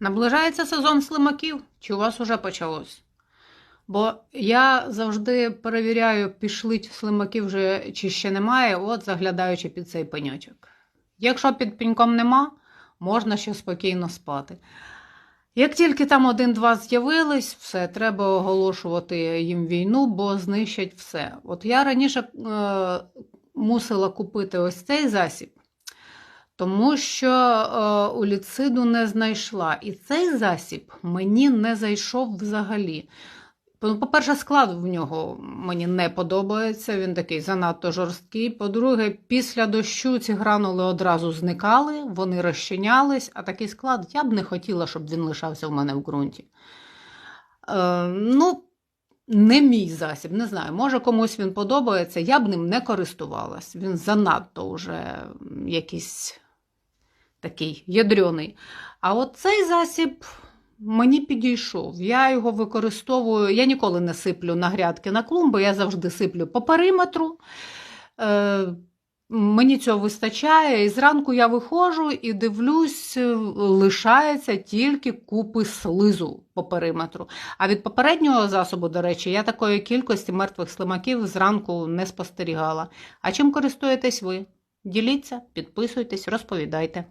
Наближається сезон слимаків, чи у вас уже почалось? Бо я завжди перевіряю, пішли слимаки вже чи ще немає, от заглядаючи під цей пеньочок. Якщо під пеньком нема, можна ще спокійно спати. Як тільки там один-два з'явились, все, треба оголошувати їм війну, бо знищать все. От я раніше е, мусила купити ось цей засіб, тому що е, уліциду не знайшла. І цей засіб мені не зайшов взагалі. По-перше, склад в нього мені не подобається, він такий занадто жорсткий. По-друге, після дощу ці гранули одразу зникали, вони розчинялись, а такий склад я б не хотіла, щоб він лишався в мене в ґрунті. Е, ну, не мій засіб, не знаю. Може комусь він подобається, я б ним не користувалась. Він занадто вже якийсь такий ядрьоний. А от цей засіб мені підійшов. Я його використовую. Я ніколи не сиплю на грядки на клумби, я завжди сиплю по периметру. Е, Мені цього вистачає, і зранку я виходжу і дивлюсь, лишається тільки купи слизу по периметру. А від попереднього засобу, до речі, я такої кількості мертвих слимаків зранку не спостерігала. А чим користуєтесь ви? Діліться, підписуйтесь, розповідайте.